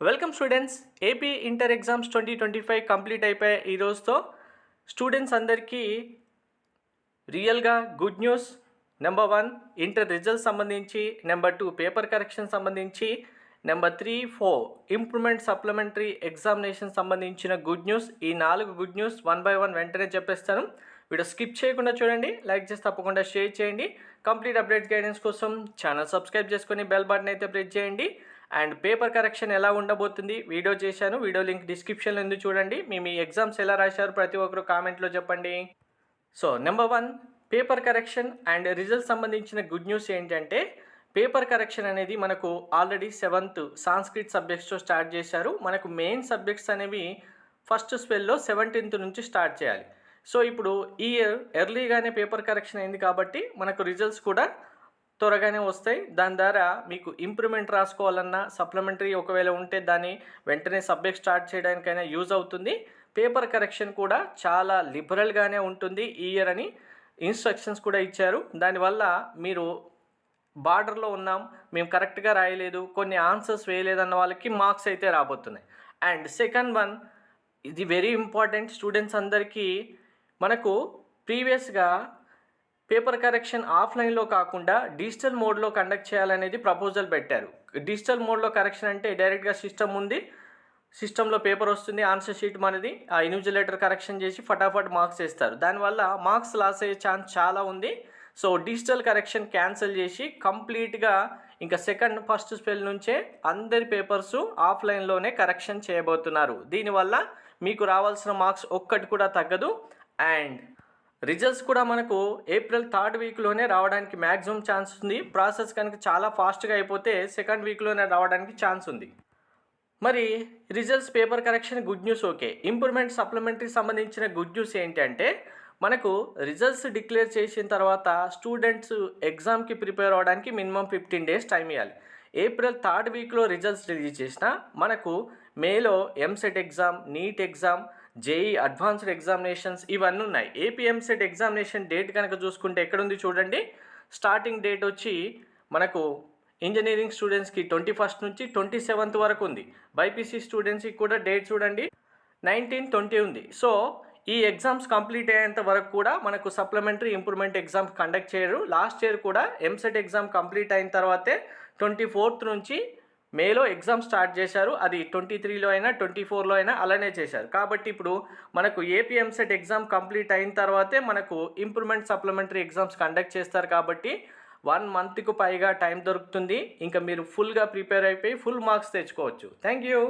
Welcome students AP inter exams twenty twenty five complete అయిపోయాయి ఈ రోజుతో స్టూడెంట్స్ అందరికీ రియల్గా good news number one inter result సంబంధించి. నెంబర్ టూ పేపర్ కరెక్షన్ సంబంధించి. Number three four improvement supplementary examination సంబంధించిన good news ఈ నాలుగు good news one by one వెంటనే చెప్పేస్తాను. వీడియో స్కిప్ చేయకుండా చూడండి. లైక్ చేసి తప్పకుండా షేర్ చేయండి. కంప్లీట్ అప్డేట్ గైడెన్స్ కోసం ఛానల్ సబ్స్క్రైబ్ చేసుకొని బెల్ బటన్ అయితే ప్రెస్ చేయండి. అండ్ పేపర్ కరెక్షన్ ఎలా ఉండబోతుంది వీడియో చేశాను. వీడియో లింక్ డిస్క్రిప్షన్లో ఎందుకు చూడండి. మీ మీ ఎగ్జామ్స్ ఎలా రాశారు ప్రతి ఒక్కరు కామెంట్లో చెప్పండి. So number one paper correction and result సంబంధించిన గుడ్ న్యూస్ ఏంటంటే పేపర్ కరెక్షన్ అనేది మనకు ఆల్రెడీ సెవెంత్ సాంస్క్రిట్ సబ్జెక్ట్స్తో స్టార్ట్ చేశారు. మనకు మెయిన్ సబ్జెక్ట్స్ అనేవి ఫస్ట్ స్పెల్లో సెవెంటీన్త్ నుంచి స్టార్ట్ చేయాలి. సో ఇప్పుడు ఈ ఇయర్ ఎర్లీగానే పేపర్ కరెక్షన్ అయింది కాబట్టి మనకు రిజల్ట్స్ కూడా త్వరగానే వస్తాయి. దాని ద్వారా మీకు ఇంప్రూవ్మెంట్ రాసుకోవాలన్నా సప్లిమెంటరీ ఒకవేళ ఉంటే దాన్ని వెంటనే సబ్జెక్ట్ స్టార్ట్ చేయడానికైనా యూజ్ అవుతుంది. పేపర్ కరెక్షన్ కూడా చాలా లిబరల్గానే ఉంటుంది ఈ ఇయర్ అని ఇన్స్ట్రక్షన్స్ కూడా ఇచ్చారు. దానివల్ల మీరు బార్డర్లో ఉన్నాం మేము కరెక్ట్గా రాయలేదు కొన్ని ఆన్సర్స్ వేయలేదన్న వాళ్ళకి మార్క్స్ అయితే రాబోతున్నాయి. అండ్ సెకండ్ వన్ ఇది వెరీ ఇంపార్టెంట్ స్టూడెంట్స్ అందరికీ మనకు ప్రీవియస్గా పేపర్ కరెక్షన్ ఆఫ్లైన్లో కాకుండా డిజిటల్ మోడ్లో కండక్ట్ చేయాలనేది ప్రపోజల్ పెట్టారు. డిజిటల్ మోడ్లో కరెక్షన్ అంటే డైరెక్ట్గా సిస్టమ్ ఉంది. సిస్టంలో పేపర్ వస్తుంది ఆన్సర్ షీట్ మనది. ఆ ఇన్విజిలేటర్ కరెక్షన్ చేసి ఫటాఫట్ మార్క్స్ వేస్తారు. దానివల్ల మార్క్స్ లాస్ అయ్యే ఛాన్స్ చాలా ఉంది. సో డిజిటల్ కరెక్షన్ క్యాన్సిల్ చేసి కంప్లీట్గా ఇంకా సెకండ్ ఫస్ట్ స్పెల్ నుంచే అందరి పేపర్స్ ఆఫ్లైన్లోనే కరెక్షన్ చేయబోతున్నారు. దీనివల్ల మీకు రావాల్సిన మార్క్స్ ఒక్కటి కూడా తగ్గదు. అండ్ రిజల్ట్స్ కూడా మనకు ఏప్రిల్ థర్డ్ వీక్లోనే రావడానికి మ్యాక్సిమం ఛాన్స్ ఉంది. ప్రాసెస్ కనుక చాలా ఫాస్ట్గా అయిపోతే సెకండ్ వీక్లోనే రావడానికి ఛాన్స్ ఉంది. మరి results paper correction good news okay. Improvement supplementary సంబంధించిన గుడ్ న్యూస్ ఏంటంటే మనకు రిజల్ట్స్ డిక్లేర్ చేసిన తర్వాత స్టూడెంట్స్ ఎగ్జామ్కి ప్రిపేర్ అవ్వడానికి మినిమం ఫిఫ్టీన్ డేస్ టైం ఇవ్వాలి. ఏప్రిల్ థర్డ్ వీక్లో రిజల్ట్స్ రిలీజ్ చేసిన మనకు మేలో EAMCET exam NEET exam JEE advanced examinations ఇవన్నీ ఉన్నాయి. ఏపీఎంసెట్ ఎగ్జామినేషన్ డేట్ కనుక చూసుకుంటే ఎక్కడుంది చూడండి. స్టార్టింగ్ డేట్ వచ్చి మనకు ఇంజనీరింగ్ స్టూడెంట్స్కి ట్వంటీ ఫస్ట్ నుంచి ట్వంటీ సెవెంత్ వరకు ఉంది. బైపీసీ స్టూడెంట్స్కి కూడా డేట్ చూడండి. నైన్టీన్ ట్వంటీ ఉంది. సో ఈ ఎగ్జామ్స్ కంప్లీట్ అయ్యేంత వరకు కూడా మనకు సప్లిమెంటరీ ఇంప్రూవ్మెంట్ ఎగ్జామ్ కండక్ట్ చేయరు. లాస్ట్ ఇయర్ కూడా ఎంసెట్ ఎగ్జామ్ కంప్లీట్ అయిన తర్వాతే ట్వంటీ ఫోర్త్ నుంచి మేలో ఎగ్జామ్ స్టార్ట్ చేశారు. అది ట్వంటీ త్రీలో అయినా ట్వంటీ ఫోర్లో అయినా అలానే చేశారు. కాబట్టి ఇప్పుడు మనకు ఏపీఎంసెట్ ఎగ్జామ్ కంప్లీట్ అయిన తర్వాతే మనకు ఇంప్రూవ్మెంట్ సప్లిమెంటరీ ఎగ్జామ్స్ కండక్ట్ చేస్తారు కాబట్టి వన్ మంత్కు పైగా టైం దొరుకుతుంది. ఇంకా మీరు ఫుల్గా ప్రిపేర్ అయిపోయి ఫుల్ మార్క్స్ తెచ్చుకోవచ్చు. Thank you